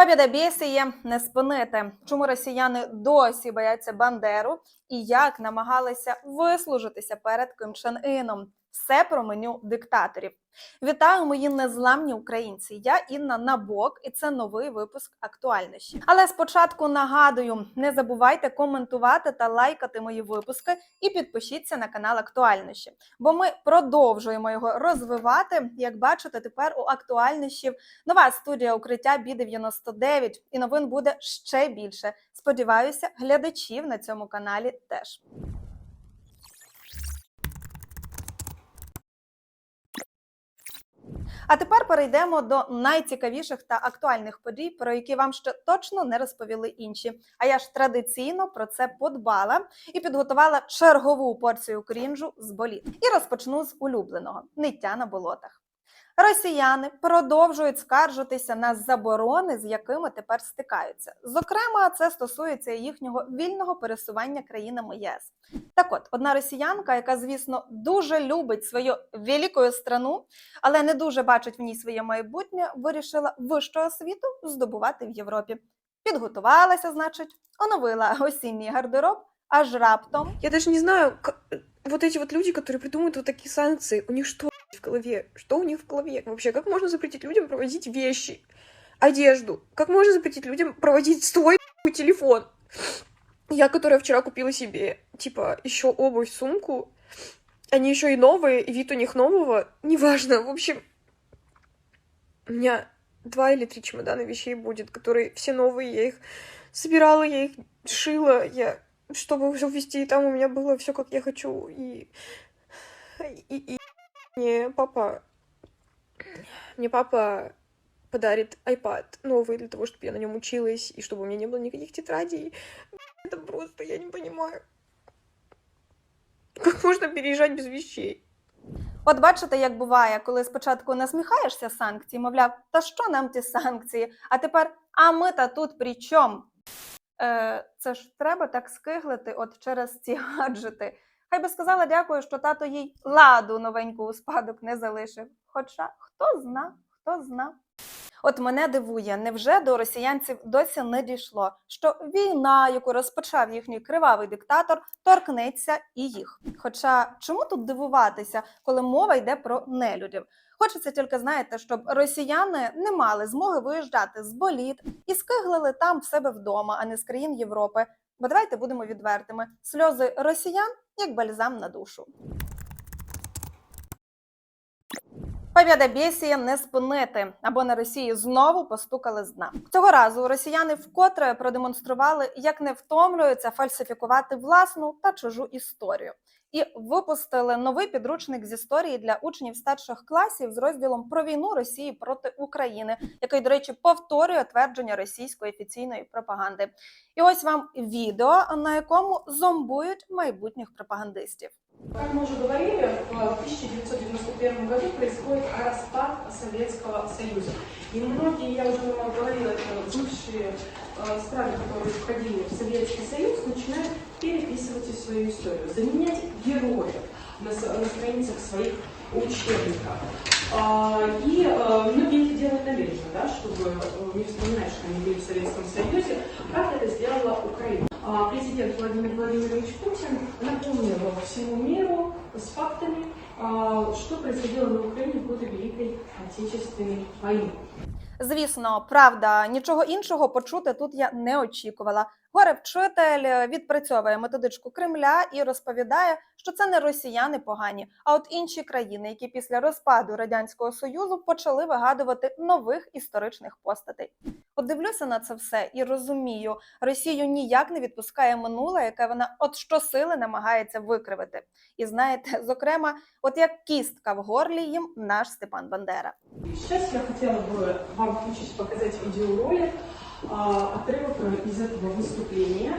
Побєдобєсіє не спинити. Чому росіяни досі бояться Бандеру і як намагалися вислужитися перед Ким? Все про меню диктаторів. Вітаю, мої незламні українці. Я Інна Набок, і це новий випуск актуальності. Але спочатку нагадую: не забувайте коментувати та лайкати мої випуски і підпишіться на канал актуальності, бо ми продовжуємо його розвивати. Як бачите, тепер у актуальності нова студія укриття Бі 99 і новин буде ще більше. Сподіваюся, глядачів на цьому каналі теж. А тепер перейдемо до найцікавіших та актуальних подій, про які вам ще точно не розповіли інші. А я ж традиційно про це подбала і підготувала чергову порцію крінжу з боліт. І розпочну з улюбленого ниття на болотах. Росіяни продовжують скаржитися на заборони, з якими тепер стикаються. Зокрема, це стосується їхнього вільного пересування країнами ЄС. Так от, одна росіянка, яка, звісно, дуже любить свою велику страну, але не дуже бачить в ній своє майбутнє, вирішила вищу освіту здобувати в Європі. Підготувалася, значить, оновила осінній гардероб, аж раптом Я даже не знаю, как... вот эти вот люди, которые придумывают вот такие санкции, у них что В голове? Что у них в голове? Вообще, как можно запретить людям проводить вещи, одежду? Как можно запретить людям проводить свой телефон? Я, которая вчера купила себе, типа, еще обувь, сумку, они еще и новые, и вид у них нового, неважно, в общем, у меня два или три чемодана вещей будет, которые все новые, я их собирала, я их шила, я чтобы все ввести, и там у меня было все как я хочу. И, и, и мне папа, мне папа подарит iPad новый для того, чтобы я на нем училась, и чтобы у меня не было никаких тетрадей. Это просто, я не понимаю. Как можно переезжать без вещей? От бачите, як буває, коли спочатку насміхаєшся санкцій, мовляв, та що нам ті санкції? А тепер, а ми та тут при чому? Е, це ж треба так скиглити от через ці гаджети. Хай би сказала дякую, що тато їй ладу новеньку у спадок не залишив. Хоча хто зна, хто зна. От мене дивує, невже до росіянців досі не дійшло, що війна, яку розпочав їхній кривавий диктатор, торкнеться і їх. Хоча чому тут дивуватися, коли мова йде про нелюдів? Хочеться тільки знаєте, щоб росіяни не мали змоги виїжджати з боліт і скиглили там в себе вдома, а не з країн Європи. Бо давайте будемо відвертими: сльози росіян як бальзам на душу. Побєдобєсія не спинити, або на Росії знову постукали з дна. Цього разу росіяни вкотре продемонстрували, як не втомлюються фальсифікувати власну та чужу історію. І випустили новий підручник з історії для учнів старших класів з розділом про війну Росії проти України, який, до речі, повторює твердження російської офіційної пропаганди. І ось вам відео, на якому зомбують майбутніх пропагандистів. Как мы уже говорили, в 1991 году происходит распад Советского Союза. И многие, я уже вам говорила, это бывшие э, страны, которые входили в Советский Союз, начинают переписывать свою историю, заменять героев на, на страницах своих учебников. А, И э, многие это делают намеренно, да, чтобы э, не вспоминать, что они были в Советском Союзе, как это сделала Украина. А, Президент Владимир Владимирович Путин напомнил всему миру а, что на Украине в годы Великой Отечественной. Звісно, правда, нічого іншого почути тут я не очікувала. Горе вчитель відпрацьовує методичку Кремля і розповідає, що це не росіяни погані, а от інші країни, які після розпаду радянського союзу почали вигадувати нових історичних постатей. От дивлюся на це все і розумію, Росію ніяк не відпускає минуле, яке вона от щосили намагається викривити. І знаєте, зокрема, от як кістка в горлі їм наш Степан Бандера. Сейчас я хотела бы вам включить, показать видеоролик, а, отрывок из этого выступления.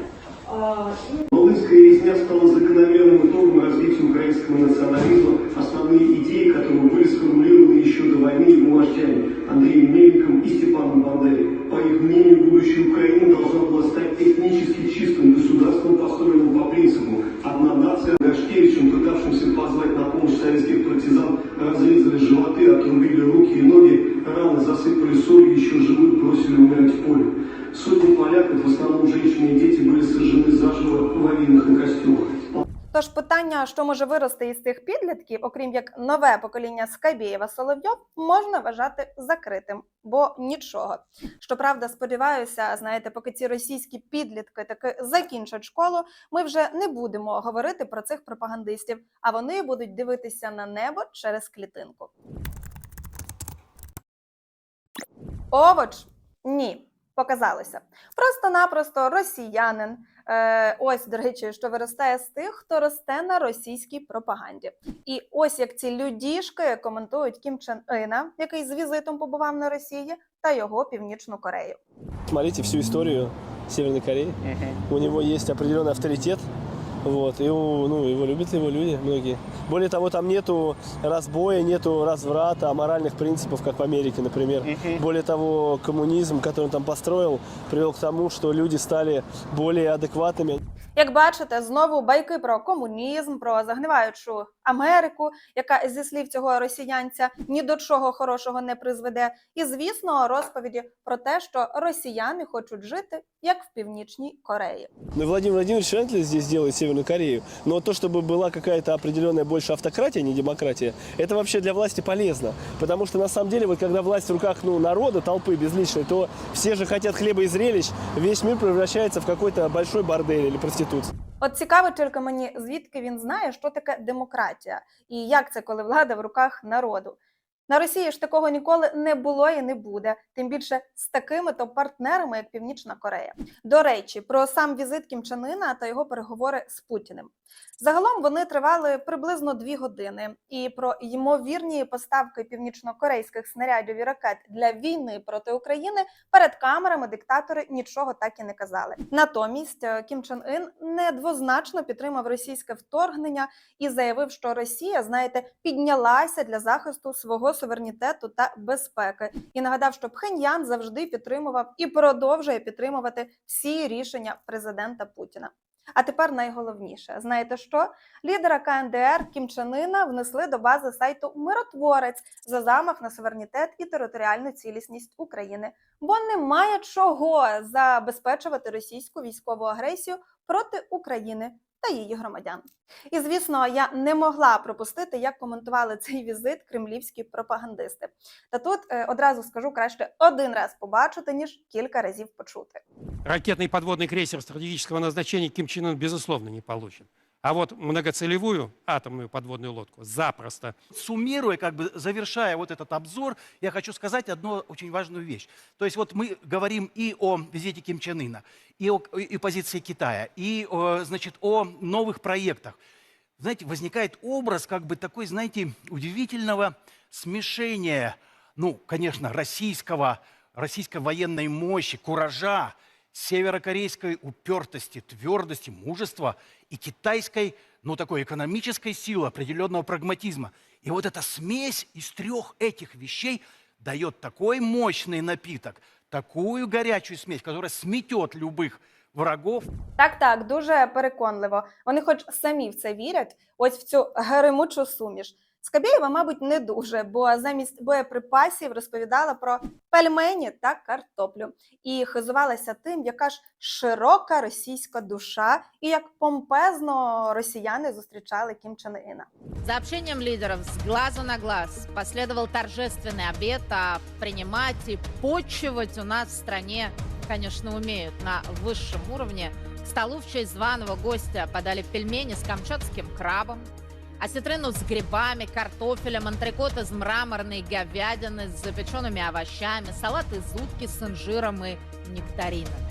А, Волынская резня стала закономерным итогом развития украинского национализма, основные идеи которого были сформулированы еще до войны его вождями Андреем Мельником и Степаном Бандерой. По их мнению, будущее Украины должно было стать этнически чистым государством, построенным по принципу «одна нация». Гашкевичем, пытавшимся позвать на помощь советских партизан, разрезали животы, отрубили руки и ноги, раны засыпали солью, еще живых питання, що може вирости із цих підлітків, окрім як нове покоління Скабєєва Соловйов, можна вважати закритим, бо нічого. Щоправда, сподіваюся, знаєте, поки ці російські підлітки таки закінчать школу, ми вже не будемо говорити про цих пропагандистів, а вони будуть дивитися на небо через клітинку. Овоч? Ні, показалося. Просто-напросто росіянин. Е, ось, до речі, що виростає з тих, хто росте на російській пропаганді. І ось як ці людішки коментують Кім Чен Іна, який з візитом побував на Росії, та його Північну Корею. Смотрите всю історію Северной Кореи. У нього є определенний авторитет. Вот, и его, ну, его любят его люди многие. Более того, там нету разбоя, нету разврата, аморальных принципов, как в Америке, например. Более того, коммунизм, который он там построил, привел к тому, что люди стали более адекватными. Як бачите, знову байки про комунізм, про загниваючу Америку, яка зі слів цього росіянця ні до чого хорошого не призведе. І звісно, розповіді про те, що росіяни хочуть жити як в північній Кореї. Ну, и Владимир Владимирович вряд ли здесь делает Северную Корею. Но то, чтобы была какая-то определенная больше автократия, а не демократия, это вообще для власти полезно. Потому что на самом деле, вот когда власть в руках ну, народа, толпы безличной, то все же хотят хлеба и зрелищ, весь мир превращается в какой-то большой бордель или проституцию. От цікаво тільки мені, звідки він знає, що таке демократія, і як це, коли влада в руках народу. На Росії ж такого ніколи не було і не буде, тим більше з такими то партнерами, як Північна Корея. До речі, про сам візит Кім Чен Ына та його переговори з Путіним. Загалом вони тривали приблизно дві години, і про ймовірні поставки північнокорейських снарядів і ракет для війни проти України перед камерами диктатори нічого так і не казали. Натомість е, Кім Чен Ін недвозначно підтримав російське вторгнення і заявив, що Росія, знаєте, піднялася для захисту свого суверенітету та безпеки, і нагадав, що Пхеньян завжди підтримував і продовжує підтримувати всі рішення президента Путіна. А тепер найголовніше, знаєте що? Лідера КНДР Кім Чен Ына внесли до бази сайту Миротворець за замах на суверенітет і територіальну цілісність України, бо немає чого забезпечувати російську військову агресію проти України та її громадян. І звісно, я не могла пропустити, як коментували цей візит кремлівські пропагандисти. Та тут е, одразу скажу краще один раз побачити, ніж кілька разів почути. Ракетный подводный крейсер стратегического назначения Ким Чен Ын, безусловно, не получен. А вот многоцелевую атомную подводную лодку запросто. Суммируя, как бы завершая вот этот обзор, я хочу сказать одну очень важную вещь. То есть вот мы говорим и о визите Ким Чен Ына, и о и позиции Китая, и о, значит, о новых проектах. Знаете, возникает образ как бы такой, знаете, удивительного смешения, ну, конечно, российского, российской военной мощи, куража, северокорейской упертости, твердости, мужества и китайской, ну, такой экономической силы, определенного прагматизма. И вот эта смесь из трех этих вещей дает такой мощный напиток, такую горячую смесь, которая сметет любых врагов, Так, так, дуже переконливо. Вони, хоч самі в це вірять, ось в цю геремучу суміш. Скабєєва, мабуть, не дуже, бо замість боєприпасів розповідала про пельмені та картоплю і хизувалася тим, яка ж широка російська душа, і як помпезно росіяни зустрічали Кім Чен Іна. За общением лидеров с глазу на глаз последовал торжественный обед, а принимать и почивать у нас в стране, конечно, умеют на высшем уровне. К столу в честь званого гостя подали пельмени с камчатским крабом, осетрину с грибами, картофелем, антрикот из мраморной говядины с запеченными овощами, салат из утки с инжиром и нектаринами.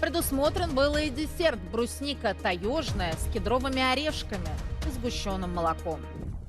Предусмотрен был и десерт брусника таежная с кедровыми орешками и сгущенным молоком.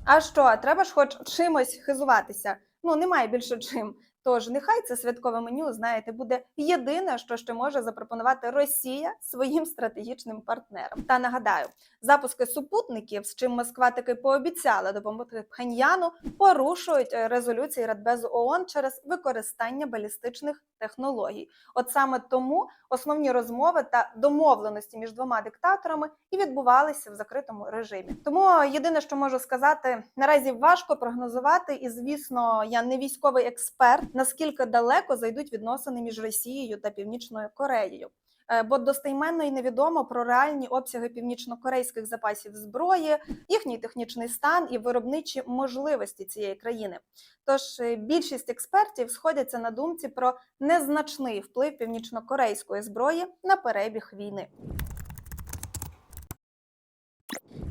А що, треба ж хоч чимось хизуватися? Ну, немає більше чим. Тож нехай це святкове меню, знаєте, буде єдине, що ще може запропонувати Росія своїм стратегічним партнерам. Та нагадаю, запуски супутників, з чим Москва таки пообіцяла допомогти Пхеньяну, порушують е, резолюції Радбезу ООН через використання балістичних технологій. От саме тому основні розмови та домовленості між двома диктаторами і відбувалися в закритому режимі. Тому єдине, що можу сказати, наразі важко прогнозувати, і звісно, я не військовий експерт, наскільки далеко зайдуть відносини між Росією та Північною Кореєю. Е, Бо достойменно і невідомо про реальні обсяги північнокорейських запасів зброї, їхній технічний стан і виробничі можливості цієї країни. Тож е, більшість експертів сходяться на думці про незначний вплив північнокорейської зброї на перебіг війни.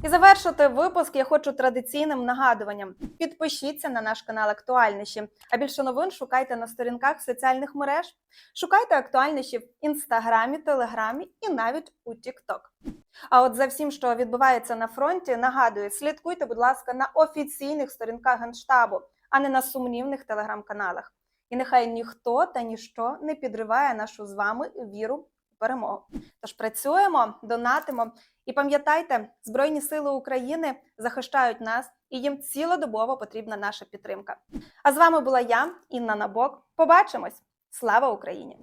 І завершити випуск я хочу традиційним нагадуванням. Підпишіться на наш канал актуальніші. А більше новин шукайте на сторінках соціальних мереж. Шукайте актуальніші в інстаграмі, телеграмі і навіть у Тікток. А от за всім, що відбувається на фронті, нагадую, слідкуйте, будь ласка, на офіційних сторінках генштабу, а не на сумнівних телеграм-каналах. І нехай ніхто та ніщо не підриває нашу з вами віру перемогу. Тож працюємо, донатимо і пам'ятайте, Збройні Сили України захищають нас, і їм цілодобово потрібна наша підтримка. А з вами була я, Інна Набок. Побачимось! Слава Україні!